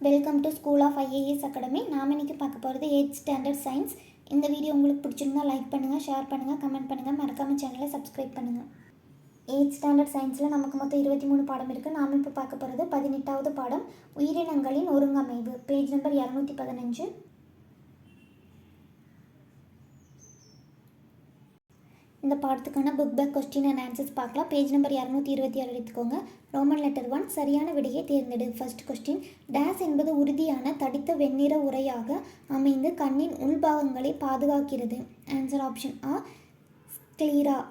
Welcome to school of IAS academy நாம் இன்றைக்கி பார்க்க போகிறது எயிட் ஸ்டாண்டர்ட் சயின்ஸ் இந்த வீடியோ உங்களுக்கு பிடிச்சிருந்தா லைக் பண்ணுங்கள் ஷேர் பண்ணுங்கள் கமெண்ட் பண்ணுங்கள் மறக்காம சேனலை சப்ஸ்கிரைப் பண்ணுங்கள் எயிட் ஸ்டாண்டர்ட் சயின்ஸில் நமக்கு மொத்தம் இருபத்தி மூணு பாடம் இருக்குது நாம் இப்போ பார்க்க போகிறது பதினெட்டாவது பாடம் உயிரினங்களின் ஒருங்கமைவு. பேஜ் நம்பர் இரநூத்தி பதினஞ்சு. இந்த பாடத்துக்கான book back question and answers பார்க்கலாம். பேஜ் நம்பர் இரநூத்தி இருபத்தி ஆறு எடுத்துக்கோங்க. ரோமன் லெட்டர் ஒன் சரியான விடையை தேர்ந்தெடு. ஃபர்ஸ்ட் கொஸ்டின் டேஸ் என்பது உறுதியான தடித்த வெண்ணிற உரையாக அமைந்து கண்ணின் உள்பாகங்களை பாதுகாக்கிறது. ஆன்சர் ஆப்ஷன் ஆ. கிளீரா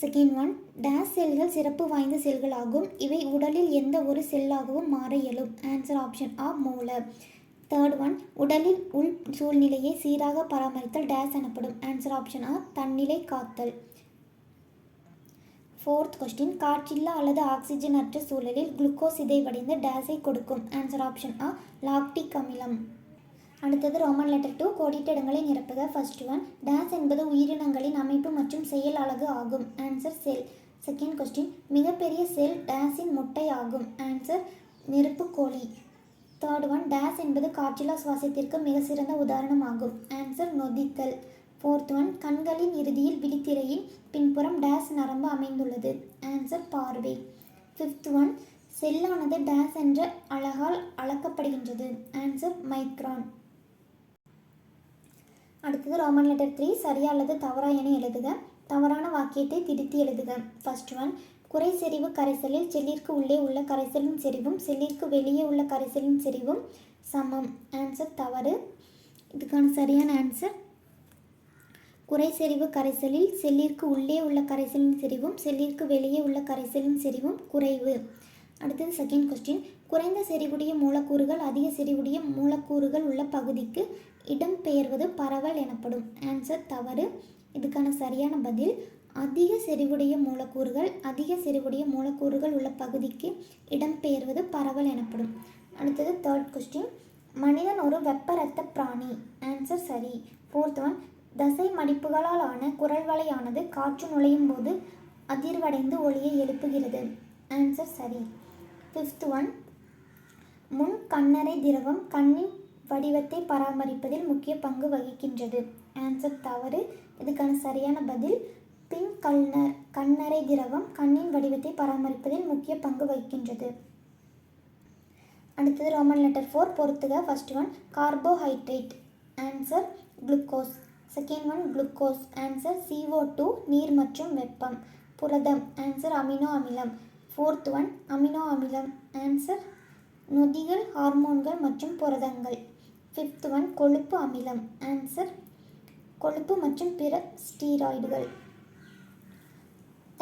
செகண்ட் ஒன் டேஸ் செல்கள் சிறப்பு வாய்ந்த செல்களாகும். இவை உடலில் எந்த ஒரு செல்லாகவும் மாற இயலும். ஆன்சர் ஆப்ஷன் ஆ மூல தேர்ட் ஒன் உடலில் உள் சூழ்நிலையை சீராக பராமரித்தல் டேஸ் எனப்படும். ஆன்சர் ஆப்ஷன் ஆ தன்னிலை காத்தல். ஃபோர்த் கொஸ்டின் காற்றில்லா அல்லது ஆக்சிஜன் அற்ற சூழலில் குளுக்கோஸ் சிதைவடைந்து டேஸை கொடுக்கும். ஆன்சர் ஆப்ஷன் ஆ லாக்டிக் அமிலம் அடுத்தது ரோமன் லெட்டர் டூ கோடிட்ட இடங்களை நிரப்புக. ஃபர்ஸ்ட் ஒன் டேஸ் என்பது உயிரினங்களின் அமைப்பு மற்றும் செயல் அழகு ஆகும். ஆன்சர் செல் செகண்ட் கொஸ்டின் மிகப்பெரிய செல் டேஸின் முட்டை ஆகும். ஆன்சர் நெருப்புக்கோழி தேர்ட் ஒன் டேஸ் என்பது காற்றிலா சுவாசத்திற்கு மிக சிறந்த உதாரணமாகும். ஆன்சர் நொதித்தல். ஃபோர்த் ஒன் கண்களின் இறுதியில் விழித்திரையின் பின்புறம் டேஸ் நரம்பு அமைந்துள்ளது. ஆன்சர் பார்வை. ஃபிஃப்த் ஒன் செல்லானது டேஸ் என்ற அழகால் அளக்கப்படுகின்றது. ஆன்சர் மைக்ரான் அடுத்தது ரோமன் லெட்டர் த்ரீ சரியா அல்லது தவறா என எழுதுக. தவறான வாக்கியத்தை திருத்தி எழுதுக. ஃபர்ஸ்ட் ஒன் குறை செறிவு கரைசலில் செல்லிற்கு உள்ளே உள்ள கரைசலின் செறிவும் செல்லிற்கு வெளியே உள்ள கரைசலின் செறிவும் சமம். ஆன்சர் தவறு. இதுக்கான சரியான ஆன்சர் குறை செறிவு கரைசலில் செல்லிற்கு உள்ளே உள்ள கரைசலின் செறிவும் செல்லிற்கு வெளியே உள்ள கரைசலின் செறிவும் குறைவு. அடுத்தது செகண்ட் கொஸ்டின் குறைந்த செறிவுடைய மூலக்கூறுகள் அதிக செறிவுடைய மூலக்கூறுகள் உள்ள பகுதிக்கு இடம்பெயர்வது பரவல் எனப்படும். ஆன்சர் தவறு. இதுக்கான சரியான பதில் அதிக செறிவுடைய மூலக்கூறுகள் அதிக செறிவுடைய மூலக்கூறுகள் உள்ள பகுதிக்கு இடம்பெயர்வது பரவல் எனப்படும். அடுத்தது தேர்ட் கொஸ்டின் மனிதன் ஒரு வெப்ப இரத்த பிராணி. ஆன்சர் சரி. ஃபோர்த் ஒன் தசை மடிப்புகளால் ஆன குரல் வலையானது காற்று நுழையும் போது அதிர்வடைந்து ஒளியை எழுப்புகிறது. ஆன்சர் சரி. ஃபிஃப்த் ஒன் முன் கண்ணறை திரவம் கண்ணின் வடிவத்தை பராமரிப்பதில் முக்கிய பங்கு வகிக்கின்றது. ஆன்சர் தவறு. இதுக்கான சரியான பதில் பின் கல்னர் கண்ணறை திரவம் கண்ணின் வடிவத்தை பராமரிப்பதில் முக்கிய பங்கு வகிக்கின்றது. அடுத்தது ரோமன் லெட்டர் ஃபோர் பொறுத்துக. First one carbohydrate answer glucose second one glucose answer CO two நீர் மற்றும் வெப்பம். புரதம். ஆன்சர் அமினோ அமிலம். ஃபோர்த் ஒன் அமினோ அமிலம். ஆன்சர் நொதிகள் ஹார்மோன்கள் மற்றும் புரதங்கள். ஃபிஃப்த் ஒன் கொழுப்பு அமிலம். ஆன்சர் கொழுப்பு மற்றும் பிற ஸ்டீராய்டுகள்